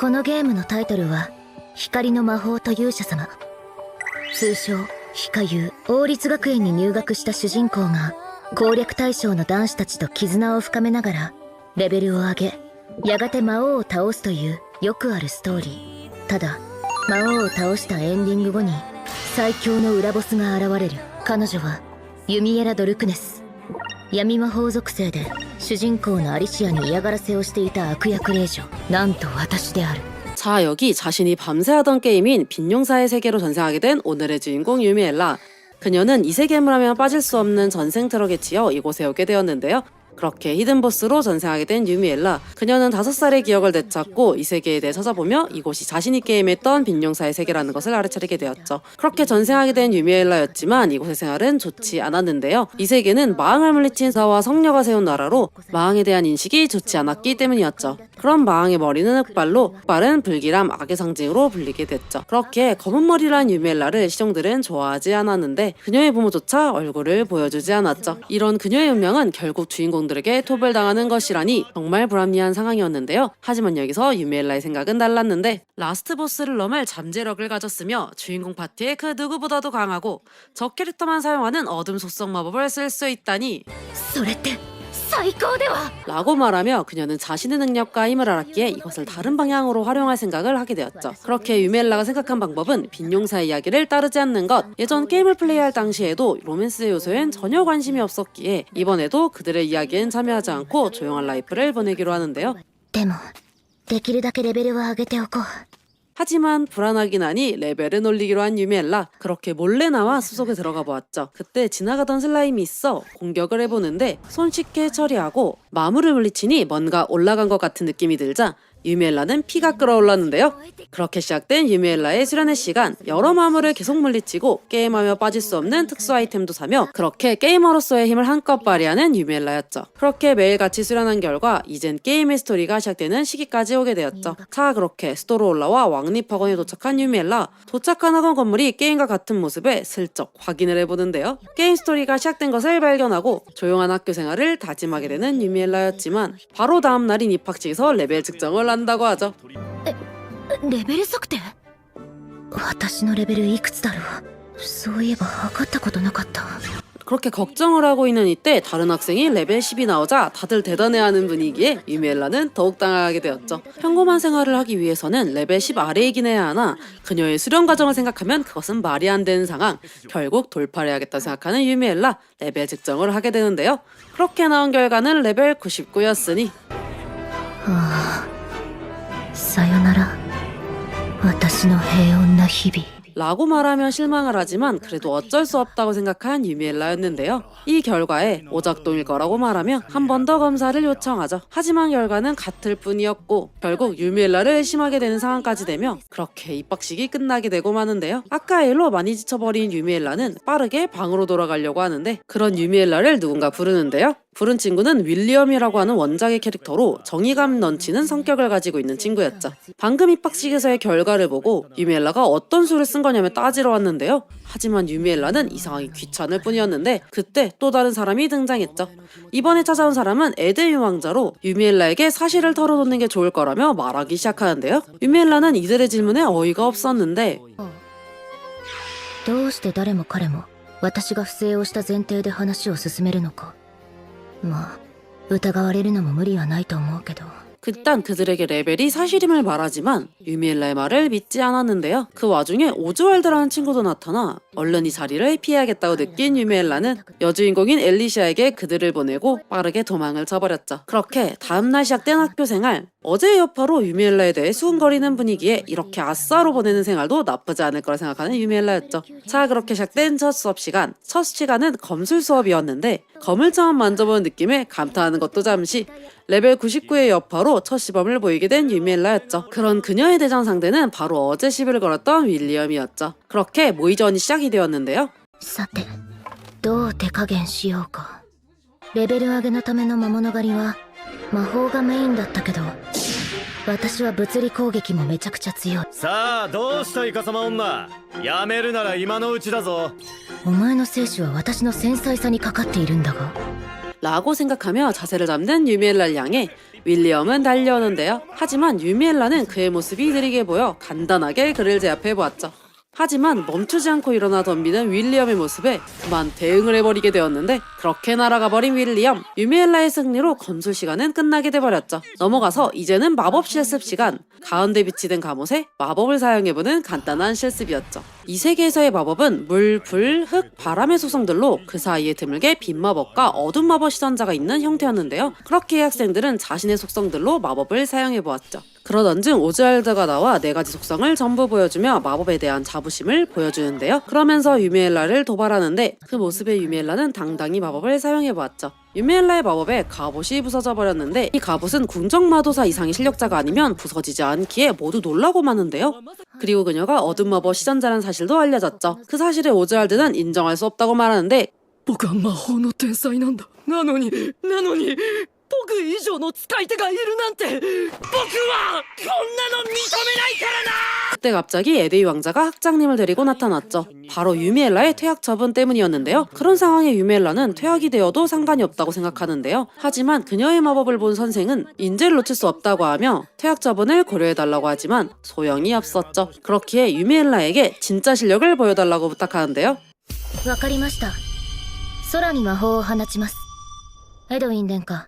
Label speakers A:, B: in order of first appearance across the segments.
A: このゲームのタイトルは光の魔法と勇者様。通称光勇王立学園に入学した主人公が攻略対象の男子たちと絆を深めながらレベルを上げやがて魔王を倒すというよくあるストーリー。ただ魔王を倒したエンディング後に最強の裏ボスが現れる。彼女はユミエラ・ドルクネス。闇魔法属性で 主人公のアリシアに嫌がらせをしていた悪役令嬢なんと私である
B: 자, 여기 자신이 밤새 하던 게임인 빈용사의 세계로 전생하게 된 오늘의 주인공 유미엘라. 그녀는 이 세계물 하면 빠질 수 없는 전생 트럭에 치여 이곳에 오게 되었는데요. 그렇게 히든보스로 전생하게 된 유미엘라. 그녀는 다섯 살의 기억을 되찾고 이 세계에 대해 찾아보며 이곳이 자신이 게임했던 빈용사의 세계라는 것을 알아차리게 되었죠. 그렇게 전생하게 된 유미엘라였지만 이곳의 생활은 좋지 않았는데요. 이 세계는 마왕을 물리친 사와 성녀가 세운 나라로 마왕에 대한 인식이 좋지 않았기 때문이었죠. 그런 마왕의 머리는 흑발로 흑발은 불길함 악의 상징으로 불리게 됐죠. 그렇게 검은 머리란 유미엘라를 시종들은 좋아하지 않았는데 그녀의 부모조차 얼굴을 보여주지 않았죠. 이런 그녀의 운명은 결국 주인공 들에게 토벌당하는 것이라니 정말 불합리한 상황이었는데요. 하지만 여기서 유미엘라의 생각은 달랐는데 라스트 보스를 넘을 잠재력을 가졌으며 주인공 파티의 그 누구보다도 강하고 적 캐릭터만 사용하는 어둠 속성 마법을 쓸 수 있다니
A: それって 最高では
B: 라고 말하며 그녀는 자신의 능력과 힘을 알았기에 이것을 다른 방향으로 활용할 생각을 하게 되었죠. 그렇게 유멜라가 생각한 방법은 빈용사의 이야기를 따르지 않는 것. 예전 게임을 플레이할 당시에도 로맨스 요소엔 전혀 관심이 없었기에 이번에도 그들의 이야기엔 참여하지 않고 조용한 라이프를 보내기로 하는데요.
A: でもできるだけレベルは上げておこう
B: 하지만 불안하긴 하니 레벨을 올리기로 한 유미엘라 그렇게 몰래 나와 숲속에 들어가 보았죠. 그때 지나가던 슬라임이 있어 공격을 해보는데 손쉽게 처리하고 마물을 물리치니 뭔가 올라간 것 같은 느낌이 들자 유미엘라는 피가 끓어올랐는데요. 그렇게 시작된 유미엘라의 수련의 시간 여러 마물을 계속 물리치고 게임하며 빠질 수 없는 특수 아이템도 사며 그렇게 게이머로서의 힘을 한껏 발휘하는 유미엘라였죠. 그렇게 매일같이 수련한 결과 이젠 게임의 스토리가 시작되는 시기까지 오게 되었죠. 자 그렇게 수도로 올라와 왕립 학원에 도착한 유미엘라 도착한 학원 건물이 게임과 같은 모습에 슬쩍 확인을 해보는데요. 게임 스토리가 시작된 것을 발견하고 조용한 학교 생활을 다짐하게 되는 유미엘라였지만 바로 다음 날인 입학식에서 레벨 측정을 한다고 하죠.
A: レベル測定私のレベルいくつだろうそういえば測ったことなかった
B: 그렇게 걱정을 하고 있는 이때 다른 학생이 레벨 10이 나오자 다들 대단해하는 분위기에 유미엘라는 더욱 당하게 되었죠. 평범한 생활을 하기 위해서는 레벨 10 아래이긴 해야 하나 그녀의 수련 과정을 생각하면 그것은 말이 안 되는 상황. 결국 돌파를 해야겠다 생각하는 유미엘라 레벨 측정을 하게 되는데요. 그렇게 나온 결과는 레벨 99였으니
A: ああ さよなら私の平穏な日々
B: 라고 말하며 실망을 하지만 그래도 어쩔 수 없다고 생각한 유미엘라였는데요. 이 결과에 오작동일 거라고 말하며 한 번 더 검사를 요청하죠. 하지만 결과는 같을 뿐이었고 결국 유미엘라를 심하게 되는 상황까지 되며 그렇게 입학식이 끝나게 되고 마는데요. 아까 일로 많이 지쳐버린 유미엘라는 빠르게 방으로 돌아가려고 하는데 그런 유미엘라를 누군가 부르는데요. 부른 친구는 윌리엄이라고 하는 원작의 캐릭터로 정의감 넘치는 성격을 가지고 있는 친구였죠. 방금 입학식에서의 결과를 보고 유미엘라가 어떤 수를 쓴 거냐며 따지러 왔는데요. 하지만 유미엘라는 이 상황이 귀찮을 뿐이었는데 그때 또 다른 사람이 등장했죠. 이번에 찾아온 사람은 에드 유망자로 유미엘라에게 사실을 털어놓는 게 좋을 거라며 말하기 시작하는데요. 유미엘라는 이들의 질문에 어이가 없었는데
A: どうして誰も彼も私が不正をした前提で話を進めるのか まあ疑われるのも無理はないと思うけど
B: 그딴 그들에게 레벨이 사실임을 말하지만 유미엘라의 말을 믿지 않았는데요. 그 와중에 오즈왈드라는 친구도 나타나 얼른 이 자리를 피해야겠다고 느낀 유미엘라는 여주인공인 엘리시아에게 그들을 보내고 빠르게 도망을 쳐버렸죠. 그렇게 다음날 시작된 학교 생활 어제의 여파로 유미엘라에 대해 수군거리는 분위기에 이렇게 아싸로 보내는 생활도 나쁘지 않을 거라 생각하는 유미엘라였죠. 자 그렇게 시작된 첫 수업 시간 첫 시간은 검술 수업이었는데 검을 처음 만져보는 느낌에 감탄하는 것도 잠시 레벨 99의 여파로 첫 시범을 보이게 된 유미엘라였죠. 그런 그녀의 대장 상대는 바로 어제 시비를 걸었던 윌리엄이었죠. 그렇게 모의전이 시작이 되었는데요.
A: さてどう手加減しようかレベル上げのための魔物狩りは魔法がメインだったけど 私は物理攻撃もめちゃくちゃ強い
C: さあどうしたイカサマ女やめるなら今のうちだぞ
A: お前の生死は私の繊細さにかかっているんだが
B: 라고 생각하며 자세를 잡는 유미엘라를 향해 윌리엄은 달려오는데요. 하지만 유미엘라는 그의 모습이 느리게 보여 간단하게 그를 제압해 보았죠. 하지만 멈추지 않고 일어나 덤비는 윌리엄의 모습에 그만 대응을 해버리게 되었는데 그렇게 날아가 버린 윌리엄 유미엘라의 승리로 건술 시간은 끝나게 돼버렸죠. 넘어가서 이제는 마법 실습 시간 가운데 비치된 갑옷에 마법을 사용해보는 간단한 실습이었죠. 이 세계에서의 마법은 물, 불, 흙, 바람의 소성들로 그 사이에 드물게 빛 마법과 어둠 마법 시전자가 있는 형태였는데요. 그렇게 학생들은 자신의 속성들로 마법을 사용해보았죠 그러던 중 오즈알드가 나와 네 가지 속성을 전부 보여주며 마법에 대한 자부심을 보여주는데요. 그러면서 유미엘라를 도발하는데 그 모습의 유미엘라는 당당히 마법을 사용해보았죠. 유미엘라의 마법에 갑옷이 부서져 버렸는데 이 갑옷은 궁정마도사 이상의 실력자가 아니면 부서지지 않기에 모두 놀라고 마는데요. 그리고 그녀가 어둠 마법 시전자라는 사실도 알려졌죠. 그 사실에 오즈알드는 인정할 수 없다고 말하는데
D: 僕は魔法の天才なんだなのになのに 僕以上の使い手がいるなんて僕はこんなの認めないからな
B: 그때 갑자기 에데이 왕자가 학장님을 데리고 나타났죠. 바로 유미엘라의 퇴학 처분 때문이었는데요. 그런 상황에 유미엘라는 퇴학이 되어도 상관이 없다고 생각하는데요. 하지만 그녀의 마법을 본 선생은 인재를 놓칠 수 없다고 하며 퇴학 처분을 고려해달라고 하지만 소용이 없었죠. 그렇기에 유미엘라에게 진짜 실력을 보여달라고 부탁하는데요.
A: わかりました空に魔法を放ちますエドウィン殿下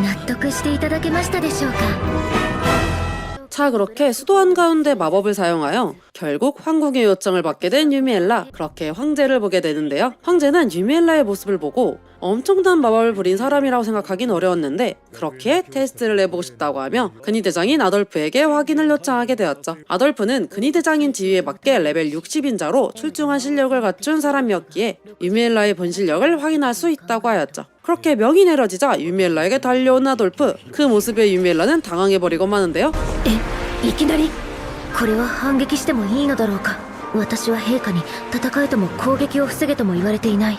A: 納得していただけましたでしょうか
B: 자, 그렇게 수도 한가운데 마법을 사용하여 결국 황궁의 요청을 받게 된 유미엘라. 그렇게 황제를 보게 되는데요. 황제는 유미엘라의 모습을 보고 엄청난 마법을 부린 사람이라고 생각하긴 어려웠는데 그렇게 테스트를 해보고 싶다고 하며 근위 대장인 아돌프에게 확인을 요청하게 되었죠. 아돌프는 근위 대장인 지위에 맞게 레벨 60인자로 출중한 실력을 갖춘 사람이었기에 유미엘라의 본 실력을 확인할 수 있다고 하였죠. 그렇게 명이 내려지자 유미엘라에게 달려온 아돌프 그 모습에 유미엘라는 당황해버리고 마는데요.
A: えいきなりこれは反撃してもいいのだろうか私は陛下に戦えとも攻撃を防げとも言われていない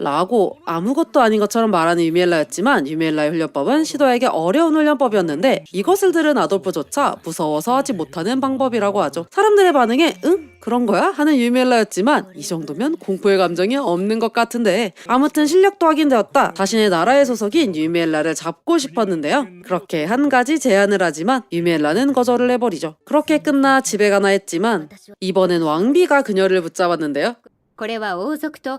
B: 라고 아무것도 아닌 것처럼 말하는 유미엘라였지만 유미엘라의 훈련법은 시도에게 어려운 훈련법이었는데 이것을 들은 아돌프조차 무서워서 하지 못하는 방법이라고 하죠. 사람들의 반응에 응? 그런 거야? 하는 유미엘라였지만 이 정도면 공포의 감정이 없는 것 같은데 아무튼 실력도 확인되었다. 자신의 나라의 소속인 유미엘라를 잡고 싶었는데요. 그렇게 한 가지 제안을 하지만 유미엘라는 거절을 해버리죠. 그렇게 끝나 집에 가나 했지만 이번엔 왕비가 그녀를 붙잡았는데요.
E: これは王族と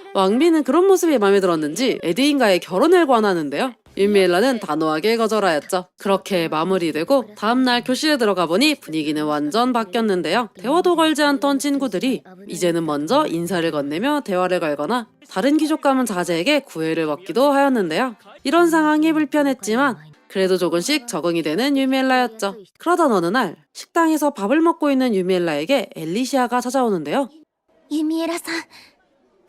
B: 왕비는 그런 모습이 마음에 들었는지 에디인과의 결혼을 권하는데요. 윤미엘라는 단호하게 거절하였죠. 그렇게 마무리되고 다음날 교실에 들어가 보니 분위기는 완전 바뀌었는데요. 대화도 걸지 않던 친구들이 이제는 먼저 인사를 건네며 대화를 걸거나 다른 귀족감은 자제에게 구애를 받기도 하였는데요. 이런 상황이 불편했지만 그래도 조금씩 적응이 되는 유미엘라였죠. 그러던 어느 날 식당에서 밥을 먹고 있는 유미엘라에게 엘리시아가 찾아오는데요.
A: 유미엘라 선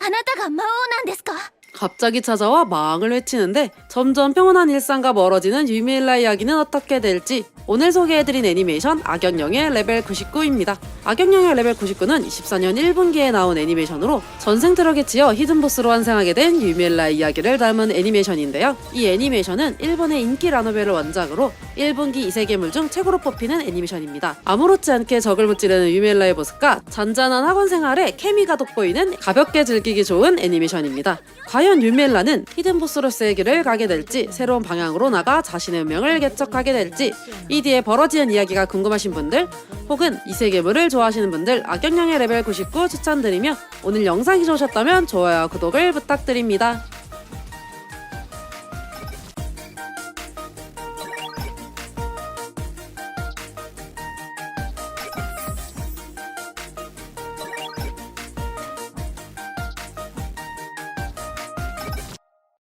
A: あなたが魔王なんですか？
B: 갑자기 찾아와 망을 외치는데 점점 평온한 일상과 멀어지는 유미엘라 이야기는 어떻게 될지 오늘 소개해드린 애니메이션 악역령의 레벨 99입니다. 악역령의 레벨 99는 24년 1분기에 나온 애니메이션으로 전생 트럭에 치여 히든보스로 환생하게 된 유미엘라 이야기를 담은 애니메이션인데요. 이 애니메이션은 일본의 인기 라노벨을 원작으로 1분기 이세계물 중 최고로 뽑히는 애니메이션입니다. 아무렇지 않게 적을 무찌르는 유미엘라의 모습과 잔잔한 학원 생활에 케미가 돋보이는 가볍게 즐기기 좋은 애니메이션입니다. 과연 유미엘라는 히든보스로서의 길을 가게 될지 새로운 방향으로 나가 자신의 운명을 개척하게 될지 이 뒤에 벌어지는 이야기가 궁금하신 분들 혹은 이세계물을 좋아하시는 분들 악역량의 레벨 99 추천드리며 오늘 영상이 좋으셨다면 좋아요와 구독을 부탁드립니다.